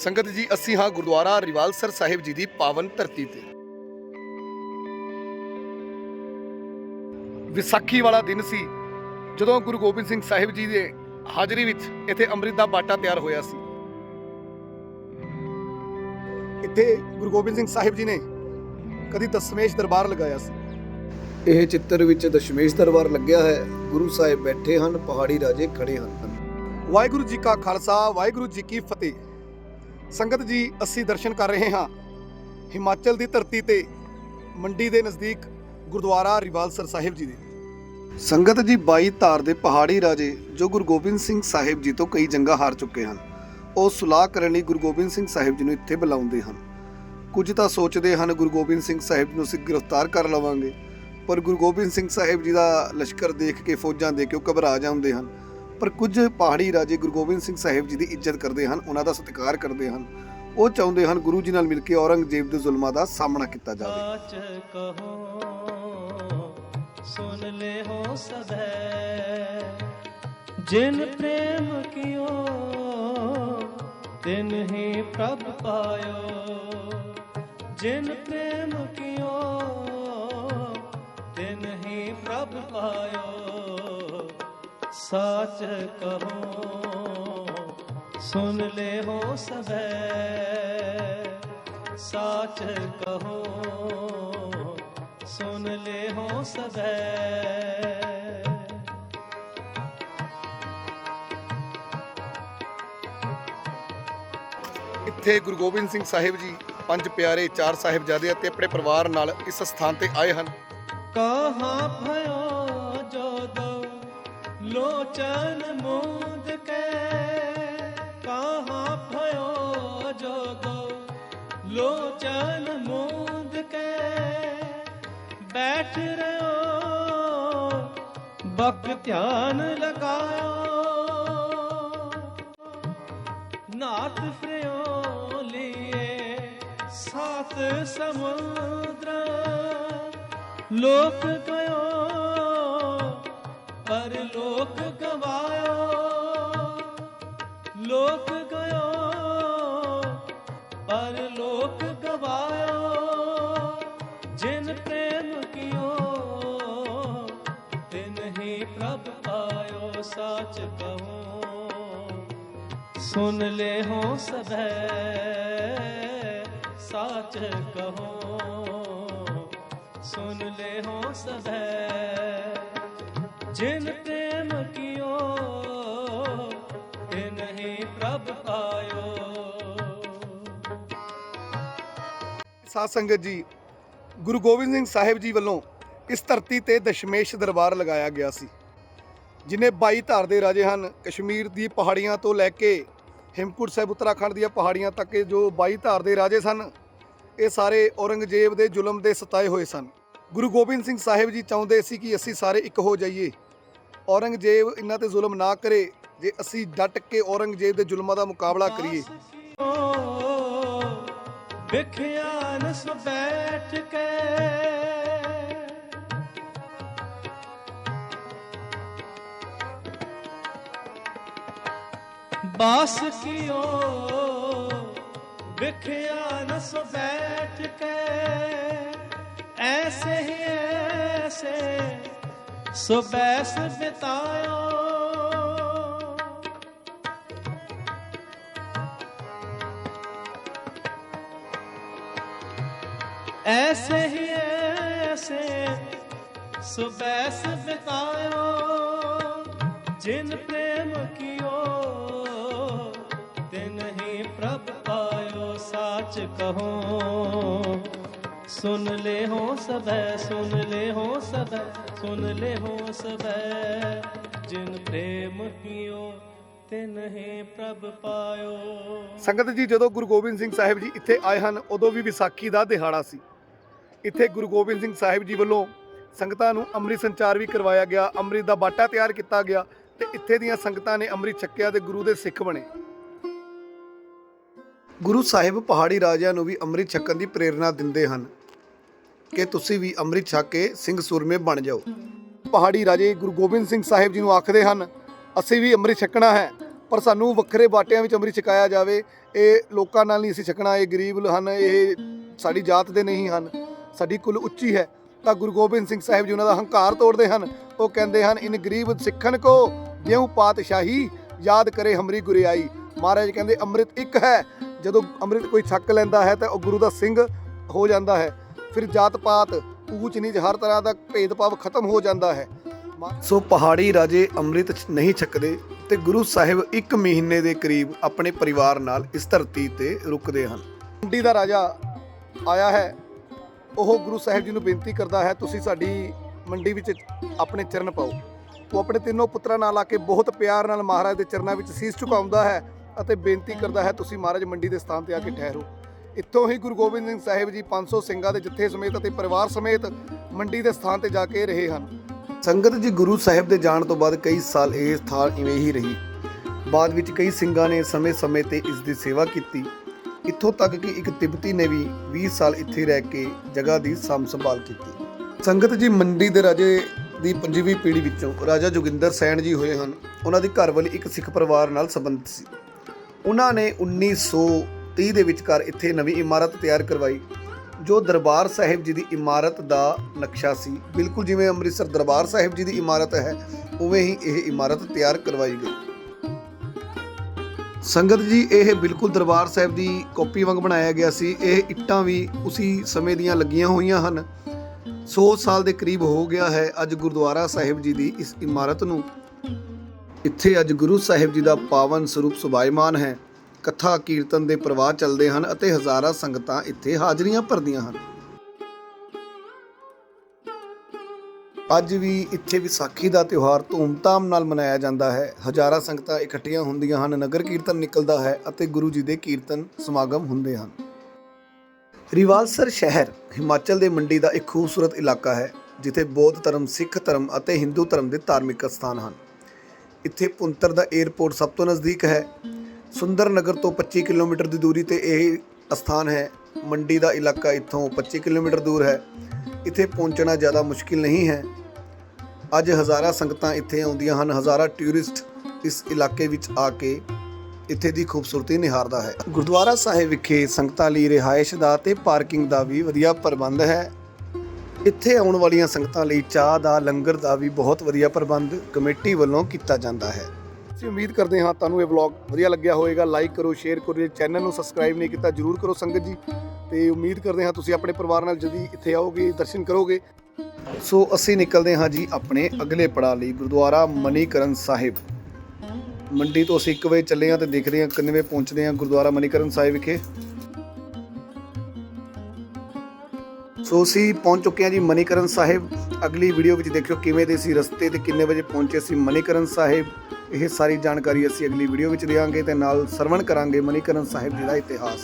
ਸੰਗਤ ਜੀ ਅਸੀਂ ਹਾਂ ਗੁਰਦੁਆਰਾ ਰਿਵਾਲਸਰ ਸਾਹਿਬ ਜੀ ਦੀ ਪਾਵਨ ਧਰਤੀ ਤੇ। ਵਿਸਾਖੀ ਵਾਲਾ ਦਿਨ ਸੀ ਜਦੋਂ ਗੁਰੂ ਗੋਬਿੰਦ ਸਿੰਘ ਸਾਹਿਬ ਜੀ ਦੇ ਹਾਜ਼ਰੀ ਵਿੱਚ ਇੱਥੇ ਅੰਮ੍ਰਿਤ ਦਾ ਬਾਟਾ ਤਿਆਰ ਹੋਇਆ ਸੀ। ਇੱਥੇ ਗੁਰੂ ਗੋਬਿੰਦ ਸਿੰਘ ਸਾਹਿਬ ਜੀ ਨੇ ਕਦੀ ਦਸਮੇਸ਼ ਦਰਬਾਰ ਲਗਾਇਆ ਸੀ। ਇਹ ਚਿੱਤਰ ਵਿੱਚ ਦਸ਼ਮੇਸ਼ ਦਰਬਾਰ ਲੱਗਿਆ ਹੈ। ਗੁਰੂ ਸਾਹਿਬ ਬੈਠੇ ਹਨ ਪਹਾੜੀ ਰਾਜੇ ਖੜੇ ਹਨ। ਵਾਹਿਗੁਰੂ ਜੀ ਕਾ ਖਾਲਸਾ ਵਾਹਿਗੁਰੂ ਜੀ ਕੀ ਫਤਿਹ। ਸੰਗਤ ਜੀ, ਅਸੀਂ ਦਰਸ਼ਨ ਕਰ ਰਹੇ ਹਾਂ। ਹਿਮਾਚਲ ਦੀ ਧਰਤੀ ਤੇ, ਮੰਡੀ ਦੇ ਨਜ਼ਦੀਕ ਗੁਰਦੁਆਰਾ ਰਿਵਾਲਸਰ ਸਾਹਿਬ ਜੀ ਦੇ। ਸੰਗਤ ਜੀ 22 ਧਾਰ ਦੇ ਪਹਾੜੀ ਰਾਜੇ, ਜੋ ਗੁਰੂ ਗੋਬਿੰਦ ਸਿੰਘ ਸਾਹਿਬ ਜੀ ਤੋਂ ਕਈ ਜੰਗਾਂ ਹਾਰ ਚੁੱਕੇ ਹਨ, ਉਹ ਸੁਲਾਹ ਕਰਨ ਲਈ ਗੁਰੂ ਗੋਬਿੰਦ ਸਿੰਘ ਸਾਹਿਬ ਜੀ ਨੂੰ ਇੱਥੇ ਬੁਲਾਉਂਦੇ ਹਨ। ਕੁਝ ਤਾਂ ਸੋਚਦੇ ਹਨ, ਗੁਰੂ ਗੋਬਿੰਦ ਸਿੰਘ ਸਾਹਿਬ ਨੂੰ ਅਸੀਂ ਗ੍ਰਿਫਤਾਰ ਕਰ ਲਵਾਂਗੇ, ਪਰ ਗੁਰੂ ਗੋਬਿੰਦ ਸਿੰਘ ਸਾਹਿਬ ਜੀ ਦਾ ਲਸ਼ਕਰ ਦੇਖ ਕੇ, ਫੌਜਾਂ ਦੇ ਕੇ ਉਹ ਘਬਰਾ ਜਾਂਦੇ ਹਨ। ਪਰ ਕੁਝ ਪਹਾੜੀ ਰਾਜੇ ਗੁਰੂ ਗੋਬਿੰਦ ਸਿੰਘ ਸਾਹਿਬ ਜੀ ਦੀ ਇੱਜ਼ਤ ਕਰਦੇ ਹਨ, ਉਹਨਾਂ ਦਾ ਸਤਿਕਾਰ ਕਰਦੇ ਹਨ। ਉਹ ਚਾਹੁੰਦੇ ਹਨ ਗੁਰੂ ਜੀ ਨਾਲ ਮਿਲ ਕੇ ਔਰੰਗਜ਼ੇਬ ਦੇ ਜ਼ੁਲਮਾਂ ਦਾ ਸਾਹਮਣਾ ਕੀਤਾ ਜਾਵੇ। ਸੱਚ ਲੈ ਹੋ ਸਭੈ ਜਿਨ ਪ੍ਰੇਮ ਕੀਓ, ਤਿਨ ਹੀ ਪ੍ਰਭ ਪਾਇਓ। ਜਿਨ ਪ੍ਰੇਮ ਕੀਓ, ਤਿਨ ਹੀ ਪ੍ਰਭ ਪਾਇਓ। ਸੱਚ ਕਹੋ ਸੁਨ ਲੈ ਹੋ ਸਭੈ। ਸਾਚ ਕਹੋ ਸੁਨ ਲੈ ਹੋ ਸਭੈ। ਇੱਥੇ ਗੁਰੂ ਗੋਬਿੰਦ ਸਿੰਘ ਸਾਹਿਬ ਜੀ ਪੰਜ ਪਿਆਰੇ ਚਾਰ ਸਾਹਿਬਜ਼ਾਦੇ ਅਤੇ ਆਪਣੇ ਪਰਿਵਾਰ ਨਾਲ ਇਸ ਸਥਾਨ ਤੇ ਆਏ ਹਨ। ਕਹਾਂ ਭਇਓ ਲੋਚਨ ਮੂਦ ਕੇ, ਕਹਾਂ ਭਇਓ ਜੋ ਦੋ ਲੋਚਨ ਮੂਦ ਕੇ, ਬੈਠ ਰਿਓ ਬਕ ਧਿਆਨ ਲਗਾਇਓ। ਨਾਥ ਫਿਰਿਓ ਲੀਏ ਸਾਤ ਸਮੁੰਦਰ, ਲੋਕ ਗਇਓ ਪਰ ਗਵਾਇਓ, ਲੋਕ ਗਇਓ ਪਰ ਲੋਕ ਗਵਾਇਓ। ਜਿਨ ਪ੍ਰੇਮ ਕੀਓ, ਤਿਨ ਹੀ ਪ੍ਰਭ ਪਾਇਓ, ਸਾਚ ਕਹੋ। ਸੁਨ ਲੈ ਹੋ ਸਭੈ, ਸਾਚ ਕਹੋ। ਸੁਨ ਲੈ ਹੋ ਸਭੈ ਜਿਨ ਪ੍ਰੇਮ ਕੀਓ ਤਿਨ ਹੀ ਪ੍ਰਭ ਪਾਇਓ। ਸਾਧ ਸੰਗਤ ਜੀ, ਗੁਰੂ ਗੋਬਿੰਦ ਸਿੰਘ ਸਾਹਿਬ ਜੀ ਵੱਲੋਂ ਇਸ ਧਰਤੀ ਤੇ ਦਸ਼ਮੇਸ਼ ਦਰਬਾਰ ਲਗਾਇਆ ਗਿਆ ਸੀ, ਜਿਨੇ 22 ਧਾਰ ਦੇ ਰਾਜੇ ਹਨ, ਕਸ਼ਮੀਰ ਦੀ ਪਹਾੜੀਆਂ ਤੋਂ ਲੈ ਕੇ ਹਿਮਕੁੰਟ ਸਾਹਿਬ ਉੱਤਰਾਖੰਡ ਦੀਆਂ ਪਹਾੜੀਆਂ ਤੱਕ ਜੋ 22 ਧਾਰ ਦੇ ਰਾਜੇ ਸਨ, ਇਹ ਸਾਰੇ ਔਰੰਗਜ਼ੇਬ ਦੇ ਜ਼ੁਲਮ ਦੇ ਸਤਾਏ ਹੋਏ ਸਨ। ਗੁਰੂ ਗੋਬਿੰਦ ਸਿੰਘ ਸਾਹਿਬ ਜੀ ਚਾਹੁੰਦੇ ਸੀ ਕਿ ਅਸੀਂ ਸਾਰੇ ਇੱਕ ਹੋ ਜਾਈਏ। ਔਰੰਗਜ਼ੇਬ ਇਹਨਾਂ ਤੇ ਜ਼ੁਲਮ ਨਾ ਕਰੇ, ਜੇ ਅਸੀਂ ਡਟ ਕੇ ਔਰੰਗਜ਼ੇਬ ਦੇ ਜ਼ੁਲਮਾਂ ਦਾ ਮੁਕਾਬਲਾ ਕਰੀਏ। ਵਿਖਿਆ ਨਸ ਬੈਠ ਕੇ। ਬਾਸ ਕੀਓ, ਵਿਖਿਆ ਨਸ ਬੈਠ ਕੇ। ਐਸੇ ਹੀ ਐਸੇ ਸੁਬੈਸ ਬੈਸ ਐਸੇ ਹੀ ਐਸੇ ਸੁਬੈਸ ਬਿਤਾਇਓ ਜਿਨ ਪ੍ਰੇਮ ਕੀਓ ਤੇ ਨਹੀਂ ਪ੍ਰਭ ਪਾਇਓ, ਸਾਚ ਕਹੋ। ਸੁਨ ਲੈ ਹੋ ਸਬੈ ਸੁਨ ਲੈ ਹੋ ਸਬੈ ਸੁਨ ਲੈ ਹੋ ਸਬੈ ਜਿਨ ਪ੍ਰੇਮ ਕੀਓ ਸੰਗਤ ਜੀ, ਜਦੋਂ ਗੁਰੂ ਗੋਬਿੰਦ ਸਿੰਘ ਸਾਹਿਬ ਜੀ ਇੱਥੇ ਆਏ ਹਨ, ਉਦੋਂ ਵੀ ਵਿਸਾਖੀ ਦਾ ਦਿਹਾੜਾ ਸੀ। ਇੱਥੇ ਗੁਰੂ ਗੋਬਿੰਦ ਸਿੰਘ ਸਾਹਿਬ ਜੀ ਵੱਲੋਂ ਸੰਗਤਾਂ ਨੂੰ ਅੰਮ੍ਰਿਤ ਸੰਚਾਰ ਵੀ ਕਰਵਾਇਆ ਗਿਆ, ਅੰਮ੍ਰਿਤ ਦਾ ਬਾਟਾ ਤਿਆਰ ਕੀਤਾ ਗਿਆ ਤੇ ਇੱਥੇ ਦੀਆਂ ਸੰਗਤਾਂ ਨੇ ਅੰਮ੍ਰਿਤ ਛਕਿਆ ਤੇ ਗੁਰੂ ਦੇ ਸਿੱਖ ਬਣੇ। ਗੁਰੂ ਸਾਹਿਬ ਪਹਾੜੀ ਰਾਜਿਆਂ ਨੂੰ ਵੀ ਅੰਮ੍ਰਿਤ ਛਕਣ ਦੀ ਪ੍ਰੇਰਣਾ ਦਿੰਦੇ ਹਨ। ਕਿ ਤੁਸੀਂ ਵੀ ਅੰਮ੍ਰਿਤ ਛਕ ਕੇ ਸਿੰਘ ਸੂਰਮੇ ਬਣ ਜਾਓ। ਪਹਾੜੀ ਰਾਜੇ ਗੁਰੂ ਗੋਬਿੰਦ ਸਿੰਘ ਸਾਹਿਬ ਜੀ ਨੂੰ ਆਖਦੇ ਹਨ, ਅਸੀਂ ਵੀ ਅੰਮ੍ਰਿਤ ਛਕਣਾ ਹੈ, ਪਰ ਸਾਨੂੰ ਵੱਖਰੇ ਬਾਟਿਆਂ ਵਿੱਚ ਅੰਮ੍ਰਿਤ ਛਕਾਇਆ ਜਾਵੇ। ਇਹ ਲੋਕਾਂ ਨਾਲ ਨਹੀਂ ਅਸੀਂ ਛਕਣਾ, ਇਹ ਗਰੀਬ ਹਨ, ਇਹ ਸਾਡੀ ਜਾਤ ਦੇ ਨਹੀਂ ਹਨ, ਸਾਡੀ ਕੁਲ ਉੱਚੀ ਹੈ। ਤਾਂ ਗੁਰੂ ਗੋਬਿੰਦ ਸਿੰਘ ਸਾਹਿਬ ਜੀ ਉਹਨਾਂ ਦਾ ਹੰਕਾਰ ਤੋੜਦੇ ਹਨ। ਉਹ ਕਹਿੰਦੇ ਹਨ, ਇਨ ਗਰੀਬ ਸਿੱਖਣ ਕੋ ਜਿਉ ਪਾਤਸ਼ਾਹੀ ਯਾਦ ਕਰੇ ਹਮਰੀ ਗੁਰਿਆਈ। ਮਹਾਰਾਜ ਕਹਿੰਦੇ, ਅੰਮ੍ਰਿਤ ਇੱਕ ਹੈ, ਜਦੋਂ ਅੰਮ੍ਰਿਤ ਕੋਈ ਛੱਕ ਲੈਂਦਾ ਹੈ ਤਾਂ ਉਹ ਗੁਰੂ ਦਾ ਸਿੰਘ ਹੋ ਜਾਂਦਾ ਹੈ। ਫਿਰ ਜਾਤ ਪਾਤ ਊਚ ਨੀਚ ਹਰ ਤਰ੍ਹਾਂ ਦਾ ਭੇਦਭਾਵ ਖਤਮ ਹੋ ਜਾਂਦਾ ਹੈ। ਸੋ ਪਹਾੜੀ ਰਾਜੇ ਅੰਮ੍ਰਿਤ ਨਹੀਂ ਛਕਦੇ ਤੇ ਗੁਰੂ ਸਾਹਿਬ 1 ਮਹੀਨੇ ਦੇ ਕਰੀਬ ਆਪਣੇ ਪਰਿਵਾਰ ਨਾਲ ਇਸ ਧਰਤੀ ਤੇ ਰੁਕਦੇ ਹਨ। ਮੰਡੀ ਦਾ ਰਾਜਾ ਆਇਆ ਹੈ। ਉਹ ਗੁਰੂ ਸਾਹਿਬ ਜੀ ਨੂੰ ਬੇਨਤੀ ਕਰਦਾ ਹੈ ਤੁਸੀਂ ਸਾਡੀ ਮੰਡੀ ਵਿੱਚ ਆਪਣੇ ਚਰਨ ਪਾਓ। ਉਹ ਆਪਣੇ ਤਿੰਨੋਂ ਪੁੱਤਰਾਂ ਨਾਲ ਆ ਕੇ ਬਹੁਤ ਪਿਆਰ ਨਾਲ ਮਹਾਰਾਜ ਦੇ ਚਰਨਾਂ ਵਿੱਚ ਸੀਸ ਝੁਕਾਉਂਦਾ ਹੈ ਅਤੇ ਬੇਨਤੀ ਕਰਦਾ ਹੈ ਤੁਸੀਂ ਮਹਾਰਾਜ ਮੰਡੀ ਦੇ ਸਥਾਨ ਤੇ ਆ ਕੇ ਠਹਿਰੋ। ਇੱਥੋਂ ਹੀ ਗੁਰੂ ਗੋਬਿੰਦ ਸਿੰਘ ਸਾਹਿਬ ਜੀ 500 ਸਿੰਘਾਂ ਦੇ ਜੱਥੇ ਸਮੇਤ ਅਤੇ ਪਰਿਵਾਰ ਸਮੇਤ ਮੰਡੀ ਦੇ ਸਥਾਨ ਤੇ ਜਾ ਕੇ ਰਹੇ ਹਨ। ਸੰਗਤ ਜੀ ਗੁਰੂ ਸਾਹਿਬ ਦੇ ਜਾਣ ਤੋਂ ਬਾਅਦ ਕਈ ਸਾਲ ਇਹ ਸਥਾਨ ਇਵੇਂ ਹੀ ਰਹੀ। ਬਾਅਦ ਵਿੱਚ ਕਈ ਸਿੰਘਾਂ ਨੇ ਸਮੇਂ-ਸਮੇਂ ਤੇ ਇਸ ਦੀ ਸੇਵਾ ਕੀਤੀ। ਇੱਥੋਂ ਤੱਕ ਕਿ ਇੱਕ ਤਿਬਤੀ ਨੇ ਵੀ 20 ਸਾਲ ਇੱਥੇ ਰਹਿ ਕੇ ਜਗ੍ਹਾ ਦੀ ਸਾਂਭ ਸੰਭਾਲ ਕੀਤੀ। ਸੰਗਤ ਜੀ ਮੰਡੀ ਦੇ ਰਾਜੇ ਦੀ ਪੰਜਵੀਂ ਪੀੜ੍ਹੀ ਵਿੱਚੋਂ ਰਾਜਾ ਜੋਗਿੰਦਰ ਸੈਣ ਜੀ ਹੋਏ ਹਨ। ਉਹਨਾਂ ਦੀ ਘਰਵਾਲੀ ਇੱਕ ਸਿੱਖ ਪਰਿਵਾਰ ਨਾਲ ਸੰਬੰਧਿਤ ਸੀ। ਉਹਨਾਂ ਨੇ 1930 ਦੇ ਵਿਚਕਾਰ ਇੱਥੇ ਨਵੀਂ ਇਮਾਰਤ ਤਿਆਰ ਕਰਵਾਈ, ਜੋ ਦਰਬਾਰ ਸਾਹਿਬ ਜੀ ਦੀ ਇਮਾਰਤ ਦਾ ਨਕਸ਼ਾ ਸੀ। ਬਿਲਕੁਲ ਜਿਵੇਂ ਅੰਮ੍ਰਿਤਸਰ ਦਰਬਾਰ ਸਾਹਿਬ ਜੀ ਦੀ ਇਮਾਰਤ ਹੈ, ਉਵੇਂ ਹੀ ਇਹ ਇਮਾਰਤ ਤਿਆਰ ਕਰਵਾਈ ਗਈ। ਸੰਗਤ ਜੀ, ਇਹ ਬਿਲਕੁਲ ਦਰਬਾਰ ਸਾਹਿਬ ਦੀ ਕਾਪੀ ਵਾਂਗ ਬਣਾਇਆ ਗਿਆ ਸੀ। ਇਹ ਇੱਟਾਂ ਵੀ ਉਸੇ ਸਮੇਂ ਦੀਆਂ ਲੱਗੀਆਂ ਹੋਈਆਂ ਹਨ। 100 ਸਾਲ ਦੇ ਕਰੀਬ ਹੋ ਗਿਆ ਹੈ ਅੱਜ ਗੁਰਦੁਆਰਾ ਸਾਹਿਬ ਜੀ ਦੀ ਇਸ ਇਮਾਰਤ ਨੂੰ। ਇੱਥੇ ਅੱਜ ਗੁਰੂ ਸਾਹਿਬ ਜੀ ਦਾ ਪਾਵਨ ਸਰੂਪ ਸੁਭਾਇਮਾਨ ਹੈ। ਕਥਾ, ਕੀਰਤਨ ਦੇ ਪ੍ਰਵਾਹ ਚੱਲਦੇ ਹਨ ਅਤੇ ਹਜ਼ਾਰਾਂ ਸੰਗਤਾਂ ਇੱਥੇ ਹਾਜ਼ਰੀਆਂ ਭਰਦੀਆਂ ਹਨ। ਅੱਜ ਵੀ ਇੱਥੇ ਵਿਸਾਖੀ ਦਾ ਤਿਉਹਾਰ ਧੂਮਧਾਮ ਨਾਲ ਮਨਾਇਆ ਜਾਂਦਾ ਹੈ। ਹਜ਼ਾਰਾਂ ਸੰਗਤਾਂ ਇਕੱਠੀਆਂ ਹੁੰਦੀਆਂ ਹਨ, ਨਗਰ ਕੀਰਤਨ ਨਿਕਲਦਾ ਹੈ ਅਤੇ ਗੁਰੂ ਜੀ ਦੇ ਕੀਰਤਨ ਸਮਾਗਮ ਹੁੰਦੇ ਹਨ। ਰਿਵਾਲਸਰ ਸ਼ਹਿਰ ਹਿਮਾਚਲ ਦੇ ਮੰਡੀ ਦਾ ਇੱਕ ਖੂਬਸੂਰਤ ਇਲਾਕਾ ਹੈ, ਜਿੱਥੇ ਬੌਧ ਧਰਮ, ਸਿੱਖ ਧਰਮ ਅਤੇ ਹਿੰਦੂ ਧਰਮ ਦੇ ਧਾਰਮਿਕ ਸਥਾਨ ਹਨ। ਇੱਥੇ ਪੁੰਤਰ ਦਾ 에ਅਰਪੋਰਟ ਸਭ ਤੋਂ ਨਜ਼ਦੀਕ ਹੈ। ਸੁੰਦਰ ਨਗਰ ਤੋਂ 25 ਕਿਲੋਮੀਟਰ ਦੀ ਦੂਰੀ ਤੇ ਇਹ ਸਥਾਨ ਹੈ। ਮੰਡੀ ਦਾ ਇਲਾਕਾ ਇੱਥੋਂ 25 ਕਿਲੋਮੀਟਰ ਦੂਰ ਹੈ। ਇੱਥੇ ਪਹੁੰਚਣਾ ਜ਼ਿਆਦਾ ਮੁਸ਼ਕਿਲ ਨਹੀਂ ਹੈ। ਅੱਜ ਹਜ਼ਾਰਾਂ ਸੰਗਤਾਂ ਇੱਥੇ ਆਉਂਦੀਆਂ ਹਨ। ਹਜ਼ਾਰਾਂ ਟੂਰਿਸਟ ਇਸ ਇਲਾਕੇ ਵਿੱਚ ਆ ਕੇ ਇੱਥੇ ਦੀ ਖੂਬਸੂਰਤੀ ਨਿਹਾਰਦਾ ਹੈ। ਗੁਰਦੁਆਰਾ ਸਾਹਿਬ ਵਿਖੇ ਸੰਗਤਾਂ ਲਈ ਰਿਹਾਇਸ਼ ਦਾ ਤੇ ਪਾਰਕਿੰਗ ਦਾ ਵੀ ਵਧੀਆ ਪ੍ਰਬੰਧ ਹੈ। ਇੱਥੇ ਆਉਣ ਵਾਲੀਆਂ ਸੰਗਤਾਂ ਲਈ ਚਾਹ ਦਾ, ਲੰਗਰ ਦਾ ਵੀ ਬਹੁਤ ਵਧੀਆ ਪ੍ਰਬੰਧ ਕਮੇਟੀ ਵੱਲੋਂ ਕੀਤਾ ਜਾਂਦਾ ਹੈ। ਅਸੀਂ ਉਮੀਦ ਕਰਦੇ ਹਾਂ ਤੁਹਾਨੂੰ ਇਹ ਵਲੌਗ ਵਧੀਆ ਲੱਗਿਆ ਹੋਵੇਗਾ। ਲਾਈਕ ਕਰੋ ਸ਼ੇਅਰ ਕਰੋ, ਜੇ ਚੈਨਲ ਨੂੰ ਸਬਸਕ੍ਰਾਈਬ ਨਹੀਂ ਕੀਤਾ ਜਰੂਰ ਕਰੋ ਸੰਗਤ ਜੀ। ਤੇ ਉਮੀਦ ਕਰਦੇ ਹਾਂ ਤੁਸੀਂ ਆਪਣੇ ਪਰਿਵਾਰ ਨਾਲ ਜਲਦੀ ਇੱਥੇ ਆਓਗੇ, ਦਰਸ਼ਨ ਕਰੋਗੇ। ਸੋ ਅਸੀਂ ਨਿਕਲਦੇ ਹਾਂ ਜੀ ਆਪਣੇ ਅਗਲੇ ਪੜਾਅ ਲਈ, ਗੁਰਦੁਆਰਾ ਮਨੀਕਰਨ ਸਾਹਿਬ। ਮੰਡੀ ਤੋਂ ਅਸੀਂ 1 ਵਜੇ ਚੱਲੇ ਹਾਂ ਤੇ ਦੇਖਦੇ ਹਾਂ ਕਿੰਨੇ ਵਜੇ ਪਹੁੰਚਦੇ ਹਾਂ ਗੁਰਦੁਆਰਾ ਮਨੀਕਰਨ ਸਾਹਿਬ ਵਿਖੇ। ਸੋ ਅਸੀਂ ਪਹੁੰਚ ਚੁੱਕੇ ਹਾਂ ਜੀ ਮਨੀਕਰਨ ਸਾਹਿਬ। ਅਗਲੀ ਵੀਡੀਓ ਵਿੱਚ ਦੇਖਿਓ ਕਿਵੇਂ ਦੇ ਸੀ ਰਸਤੇ ਤੇ ਕਿੰਨੇ ਵਜੇ ਪਹੁੰਚੇ ਸੀ ਮਨੀਕਰਨ ਸਾਹਿਬ। ਇਹ ਸਾਰੀ ਜਾਣਕਾਰੀ ਅਸੀਂ ਅਗਲੀ ਵੀਡੀਓ ਵਿੱਚ ਦੇਵਾਂਗੇ ਤੇ ਨਾਲ ਸਰਵਣ ਕਰਾਂਗੇ ਮਨੀਕਰਨ ਸਾਹਿਬ ਜੀ ਦਾ ਇਤਿਹਾਸ।